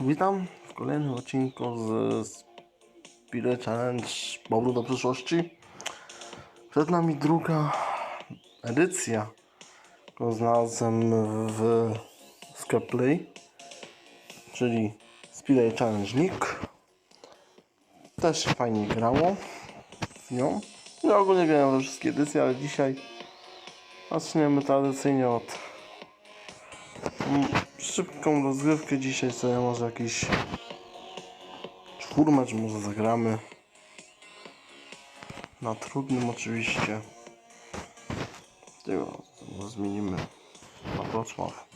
Witam w kolejnym odcinku z Spirit Challenge Powrót do przyszłości. Przed nami druga edycja, którą znalazłem w Scrapplay, czyli Spirit Challenge Nick. Też się fajnie grało w nią. Ja ogólnie grałem we wszystkie edycje, ale dzisiaj zaczniemy tradycyjnie od szybką rozgrywkę. Dzisiaj sobie może jakiś czwórmecz może zagramy. Na trudnym oczywiście. Tego może zmienimy. Na Wrocław.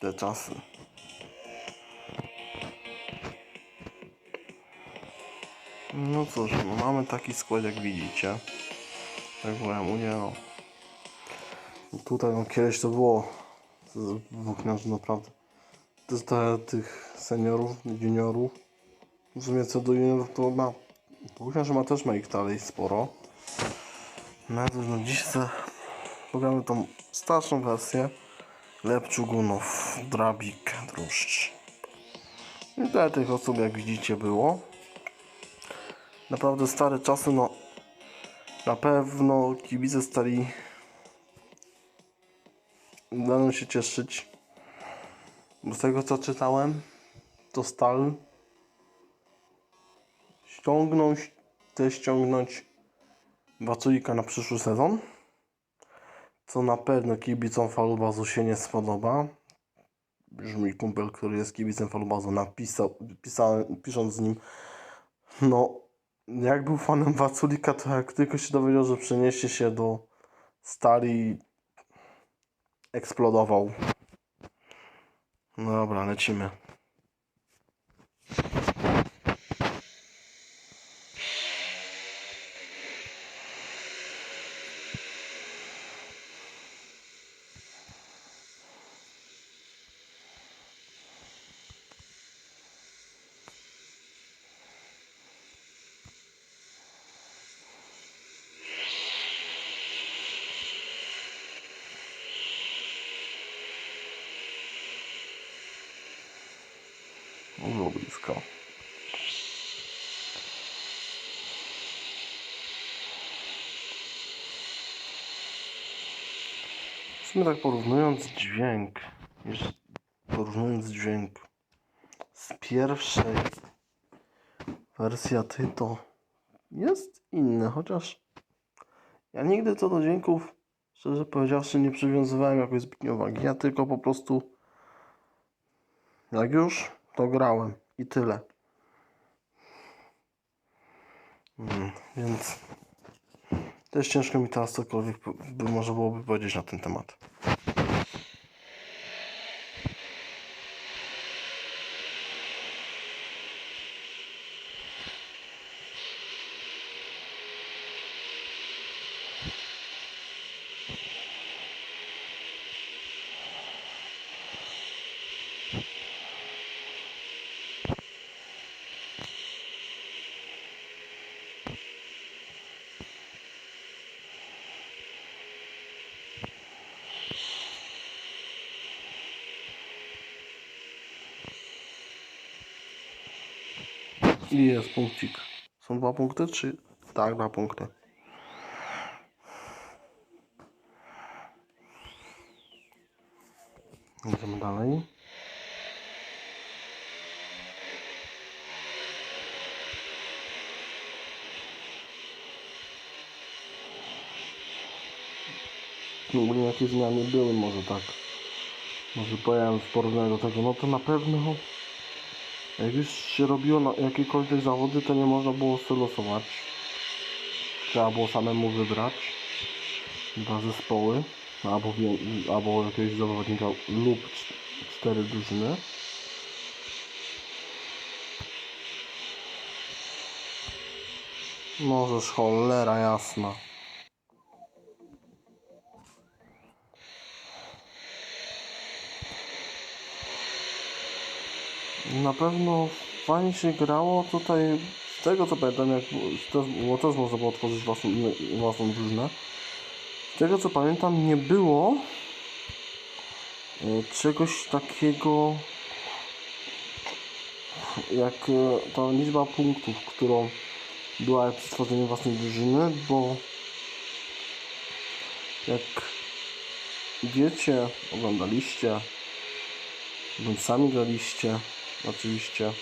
Te czasy No cóż, no mamy taki skład jak widzicie. Tak byłem u nie no. Tutaj no kiedyś to było z dwóch nas naprawdę. To te, tych seniorów, juniorów. W sumie co do juniorów to ma. Włókniarz ma też ma ich dalej sporo. No to no dziś za... Pogramy tą starszą wersję. Lepczugunów, Drabik, Druszcz. I tyle tych osób jak widzicie było naprawdę stare czasy, no na pewno kibice stali będą się cieszyć. Bo z tego co czytałem, to Stal ściągną, chce ściągnąć Waculika na przyszły sezon. Co na pewno kibicom Falubazu się nie spodoba. Już mój kumpel, który jest kibicem Falubazu napisał, pisałem, pisząc z nim no jak był fanem Waculika, to jak tylko się dowiedział, że przeniesie się do Stali, eksplodował. No dobra, lecimy. Blisko. W sumie tak porównując dźwięk, porównując dźwięk z pierwszej wersji Aty, to jest inny, chociaż ja nigdy co do dźwięków, szczerze powiedziawszy, nie przywiązywałem jakoś zbytnio uwagi. Ja tylko po prostu jak już, to grałem i tyle. Mm, więc też ciężko mi teraz cokolwiek by można byłoby powiedzieć na ten temat. I jest punkcik. Są dwa punkty, czy... Tak, dwa punkty. Idziemy dalej. No, ogólnie jakie zmiany były, może tak. Może powiem w porównaniu do tego, no to na pewno jak już się robiło na jakiekolwiek zawody, to nie można było losować. Trzeba było samemu wybrać dwa zespoły, albo, albo jakiegoś zawodnika lub cz- cztery drużyny. Możesz cholera jasna. Na pewno fajnie się grało tutaj, z tego co pamiętam, jak też, było, też można było tworzyć własną, własną drużynę. Z tego co pamiętam, nie było e, czegoś takiego jak e, ta liczba punktów, którą była przy stworzeniu własnej drużyny, bo jak wiecie, oglądaliście, bądź sami graliście, oczywiście,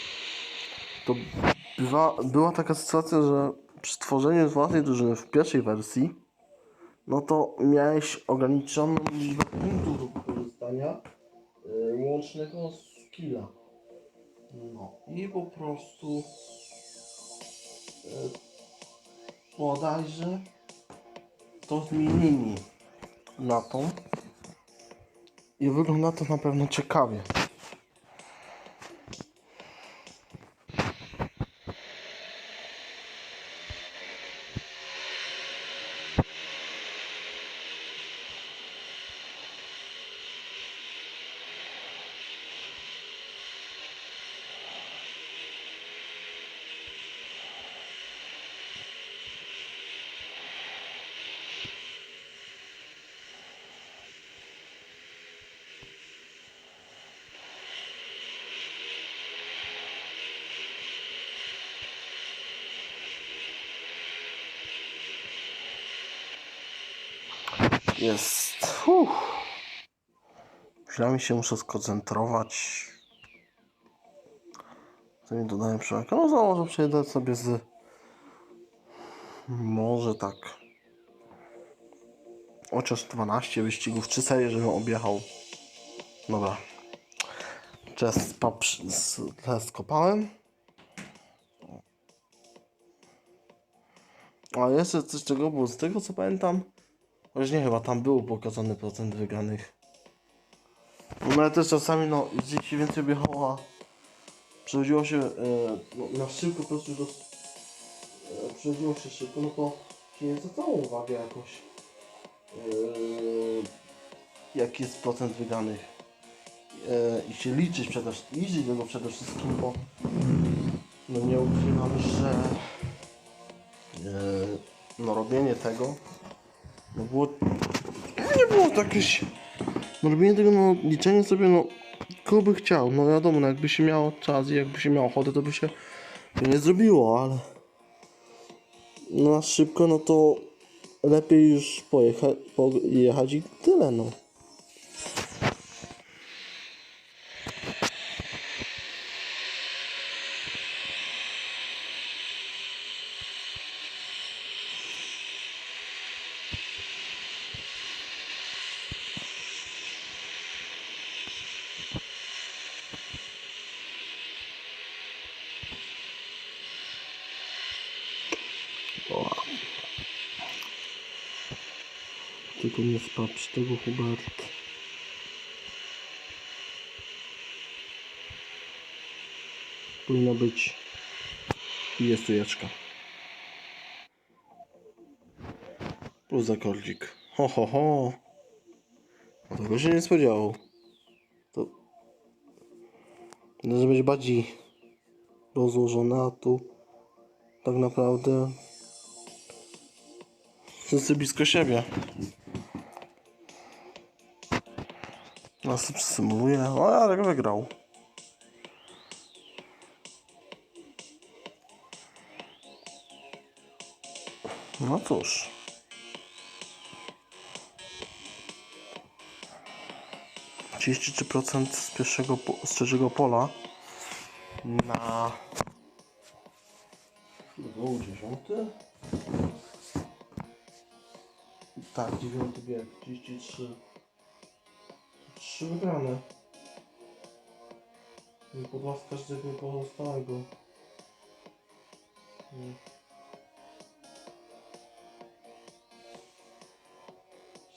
to bywa, była taka sytuacja, że przy tworzeniu własnej drużyny w pierwszej wersji, no to miałeś ograniczoną liczbę punktów do wykorzystania yy, łącznego skilla. No i po prostu yy, bodajże to zmienili na tą i wygląda to na pewno ciekawie. Jest. Uff. Chwilami się muszę skoncentrować. Co mi dodaję przy No może przejdę sobie z... Może tak. Chociaż 12 wyścigów, czy serie, żebym objechał. Dobra. Chest, pap, chest kopałem. A jeszcze coś czego było, z tego co pamiętam, Chociaż nie, chyba tam był pokazany procent wygranych. No ale też czasami, no, jeśli się więcej objechało, a przechodziło się e, no, na szybko, po prostu do, e, przechodziło się szybko, no to się nie zwracało uwagę jakoś, e, jaki jest procent wygranych. E, I się liczyć przede, liczyć tego przede wszystkim, bo no nie ukrywam, że e, no robienie tego no było... Nie było to jakieś... No robienie tego, no liczenie sobie, no... Kto by chciał, no wiadomo, no jakby się miało czas i jakby się miało ochotę, to by się to nie zrobiło, ale... No na szybko, no to lepiej już pojechać, pojechać i tyle, no. Tylko nie spapcz tego, Hubert. Powinno być jest tujeczka. Plus zakordzik. Ho, ho, ho. A tego się nie spodziewał. Może być bardziej rozłożone, a tu tak naprawdę wszyscy blisko siebie. Nas symuluje. O, ale wygrał. No cóż. Trzydzieści trzy procent z pierwszego po- z trzeciego pola na był dziesiąty? Tak, dziewiąty bieg, 33. Trzy wygrane. I podłaz każdego pozostałego. Nie.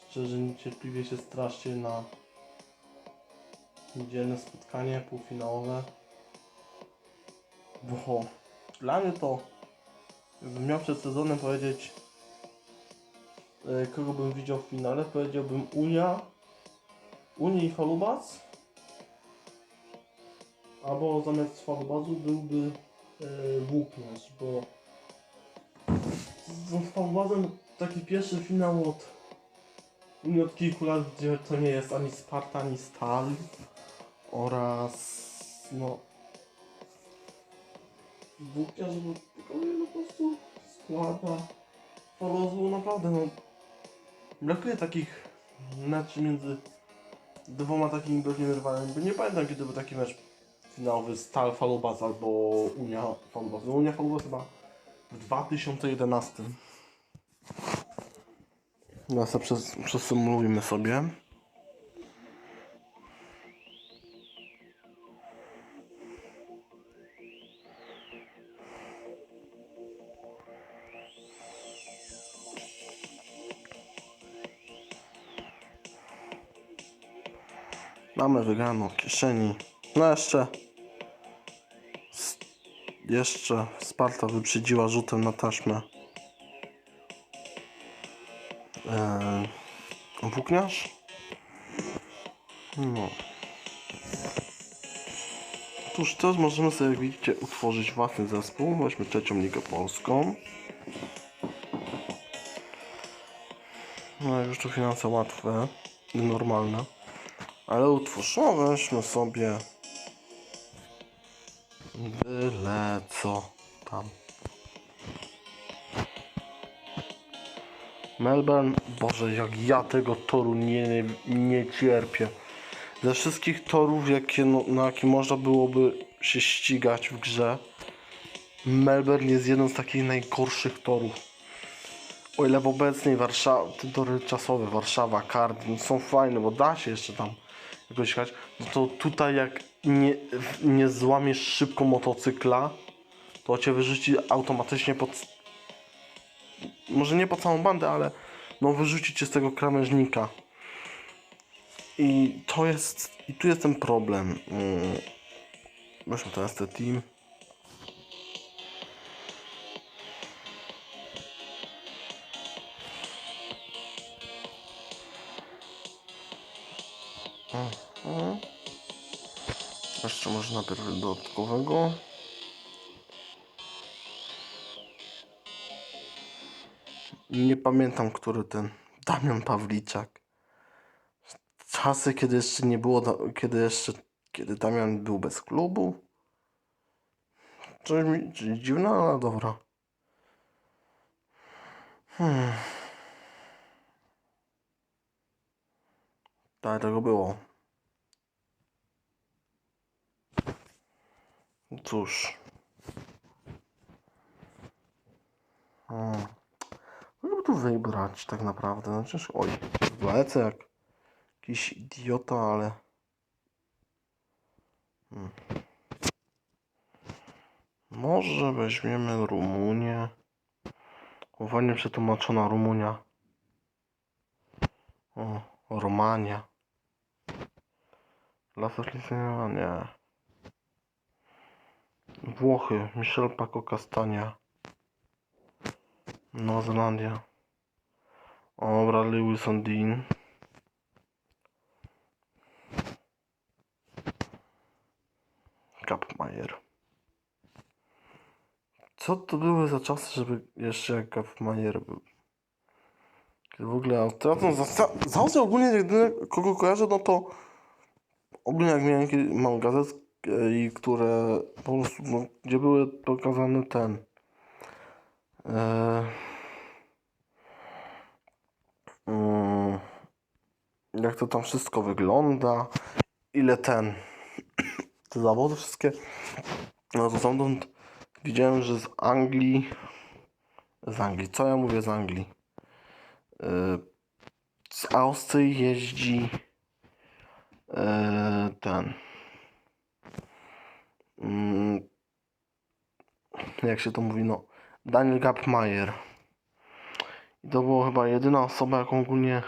Szczerze niecierpliwie się straszcie na niedzielne spotkanie półfinałowe. Bo dla mnie to Gdybym miał przed sezonem powiedzieć, e, kogo bym widział w finale, powiedziałbym Unia, Unię i Falubas. Albo zamiast Falubazu byłby Włókniarz, bo z Falubazem taki pierwszy finał od od kilku lat, gdzie to nie jest ani Sparta, ani Stal. Oraz no włóknia, żeby tylko po prostu składa. Po rozum naprawdę no brakuje takich meczów między dwoma takimi pewnymi rywalami, bo nie pamiętam kiedy był taki mecz finałowy Stal Falubas albo Unia Falubas. No Unia Falubas chyba w 2011. Teraz to przez, przesymulujmy sobie. Mamy wygraną kieszeni. No jeszcze. Jeszcze Sparta wyprzedziła rzutem na taśmę. Eee, włókniarz? No. Otóż teraz możemy sobie, jak widzicie, utworzyć własny zespół. Weźmy trzecią ligę polską. No już tu finanse łatwe normalne. Ale utwórz, no weźmy sobie byle co tam. Melbourne, Boże, jak ja tego toru nie, nie cierpię. Ze wszystkich torów, jakie, no, na jakie można byłoby się ścigać w grze, Melbourne jest jedną z takich najgorszych torów. O ile w obecnej Warszawie, te tory czasowe, Warszawa, Kardyn są fajne, bo da się jeszcze tam jakoś jechać, no to tutaj jak nie, nie złamiesz szybko motocykla, to cię wyrzuci automatycznie pod... Może nie po całą bandę, ale no wyrzuci cię z tego krawężnika. I to jest... I tu jest ten problem. Mm. Weźmy teraz te team. Jeszcze może najpierw dodatkowego. Nie pamiętam, który ten Damian Pawliczak. Czasy, kiedy jeszcze nie było, kiedy jeszcze, kiedy Damian był bez klubu. Coś mi coś dziwne, ale dobra. Hmm. Tak, tego było. Cóż. Hmm. Mogę tu wybrać tak naprawdę. Przecież, oj, lecę jak jakiś idiota, ale... Hmm. Może weźmiemy Rumunię. Ładnie przetłumaczona Rumunia. O, Romania. Laserlicynowa, nie. Włochy, Michel Paco Castania. Nowa Zelandia. Bradley Wilson Dean. Kapmajer. Co to były za czasy, żeby jeszcze Kapmajer był? W ogóle Australią zachodzę ogólnie jedyne kogo kojarzę, no to ogólnie jak miałem mam gazet i które po prostu, no, gdzie były pokazane ten e, mm, jak to tam wszystko wygląda, ile ten te zawody wszystkie, no to widziałem, że z Anglii z Anglii, co ja mówię z Anglii? E, z Austrii jeździ e, ten jak się to mówi, no Daniel Gapmajer i to była chyba jedyna osoba, jaką ogólnie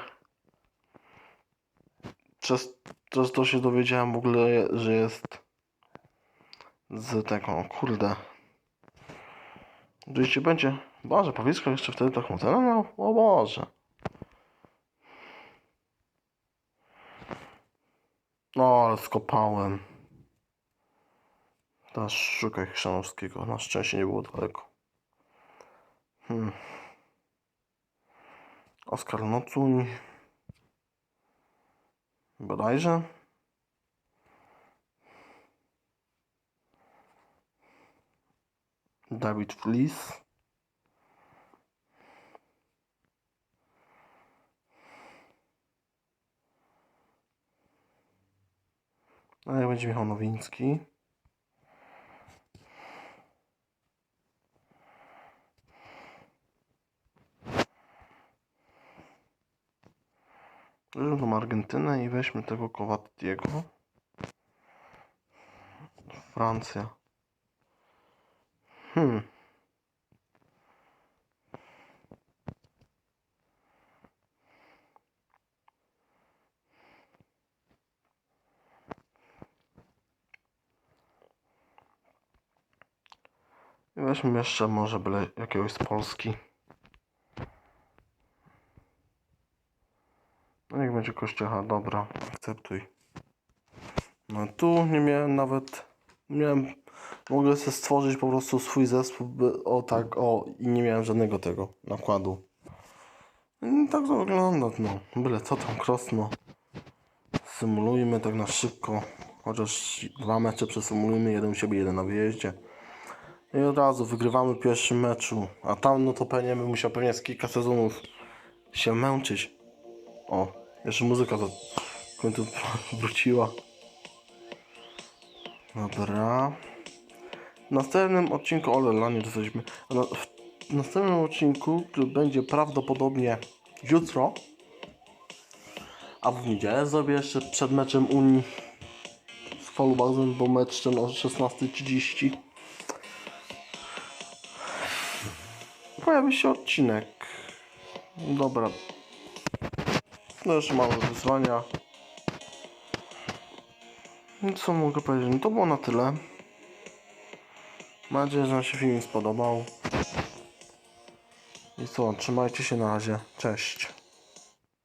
przez, przez to się dowiedziałem w ogóle, że jest z taką, kurde Oczywiście będzie, Boże, Pawisko jeszcze wtedy taką cenę miał? O Boże No, ale skopałem. Teraz szukaj Chrzanowskiego. Na szczęście nie było daleko. Hmm. Oskar Nocuń. Bodajże. David Fleece. A jak będzie Michał Nowiński. Tą Argentynę i weźmy tego Kowatiego. Francja. Hmm. Weźmy jeszcze może byle jakiegoś z Polski. No niech będzie kościocha, dobra, akceptuj. No tu nie miałem nawet, miałem, mogę sobie stworzyć po prostu swój zespół, by, o tak, o i nie miałem żadnego tego nakładu. I tak to wygląda, no, byle co tam krosno. Symulujmy tak na szybko, chociaż dwa mecze przesymulujmy, jeden u siebie, jeden na wyjeździe. I od razu wygrywamy w pierwszym meczu, a tam no to pewnie bym musiał pewnie z kilka sezonów się męczyć. O, jeszcze muzyka w końcu wróciła. Dobra. W następnym odcinku, o lanie jesteśmy. W następnym odcinku, który będzie prawdopodobnie jutro, a w niedzielę zrobię jeszcze przed meczem Unii z Falubazem, bo mecz ten o 16.30. Pojawi się odcinek. Dobra, no jeszcze mamy wyzwania. I co mogę powiedzieć? No to było na tyle. Mam nadzieję, że Wam się film spodobał. I co, trzymajcie się na razie. Cześć.